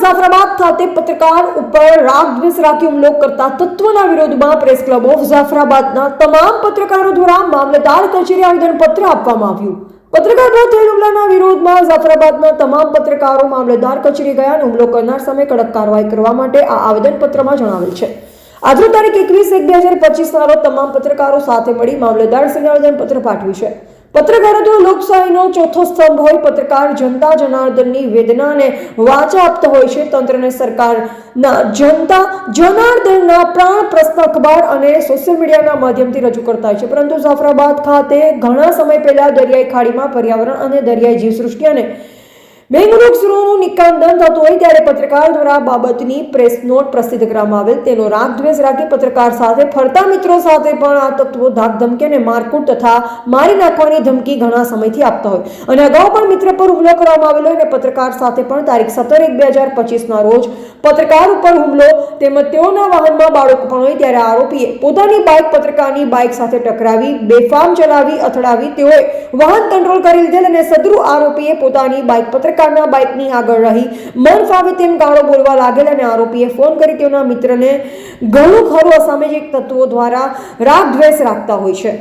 જાફરાબાદ ખાતે પત્રકાર ઉપર રાગ દ્વેષ રાખી હુમલો કરતા તત્વના વિરોધમાં પ્રેસ ક્લબ ઓફ જાફરાબાદના તમામ પત્રકારો દ્વારા મામલતદાર કચેરી આવેદનપત્ર આપવામાં આવ્યું. પત્રકાર પર થયેલ હુમલાના વિરોધમાં જાફરાબાદના તમામ પત્રકારો મામલતદાર કચેરી ગયા અને હુમલો કરનાર સામે કડક કાર્યવાહી કરવા માટે આ આવેદનપત્રમાં જણાવેલ છે. આજનો તારીખ એકવીસ એક બે હજાર પચીસના તમામ પત્રકારો સાથે મળી મામલતદાર શ્રીને આવેદનપત્ર પાઠવ્યું છે. પત્રકારો તો લોકશાહીનો ચોથો સ્તંભ હોય, પત્રકાર જનતા જનાર્દનની વેદનાને વાચા આપતો હોય છે. તંત્રને સરકારના જનતા જનાર્દનના પ્રાણ પ્રશ્ન અખબાર અને સોશિયલ મીડિયાના માધ્યમથી રજૂ કરતા છે. પરંતુ જાફરાબાદ ખાતે ઘણા સમય પહેલા દરિયાઈ ખાડીમાં પર્યાવરણ અને દરિયાઈ જીવસૃષ્ટિ અને મેઘવૃક્ષોનું નિકાંદન થતું હોય ત્યારે પત્રકાર દ્વારા બાબતની પ્રેસ નોટ પ્રસિદ્ધ કરવામાં આવેલ. તેનો રાગ દ્વેષ રાખી પત્રકાર સાથે ફરતા મિત્રો સાથે પણ આ તત્વો ધાક ધમકી અને મારકૂટ તથા મારી નાખવાની ધમકી ઘણા સમયથી આપતા હોય. અને અગાઉ પણ મિત્ર પર હુમલો કરવામાં આવેલો અને પત્રકાર સાથે પણ તારીખ સત્તર એક બે હજાર પચીસના રોજ પત્રકાર ઉપર હુમલો તેમજ તેઓના વાહનમાં બાળકો પણ હોય ત્યારે આરોપીએ પોતાની બાઇક પત્રકારની બાઇક સાથે ટકરાવી, બેફામ ચલાવી, અથડાવી તેઓએ વાહન કંટ્રોલ કરી લીધેલ અને સદરુ આરોપીએ પોતાની બાઇક પત્રકારના બાઇકની આગળ રહી. મન ફાવે તેમ ગાળો બોલવા લાગેલ અને આરોપીએ ફોન કરી તેઓના મિત્રને ઘણું ખરું અસામાજિક તત્વો દ્વારા રાગ દ્વેષ રાખતા હોય છે.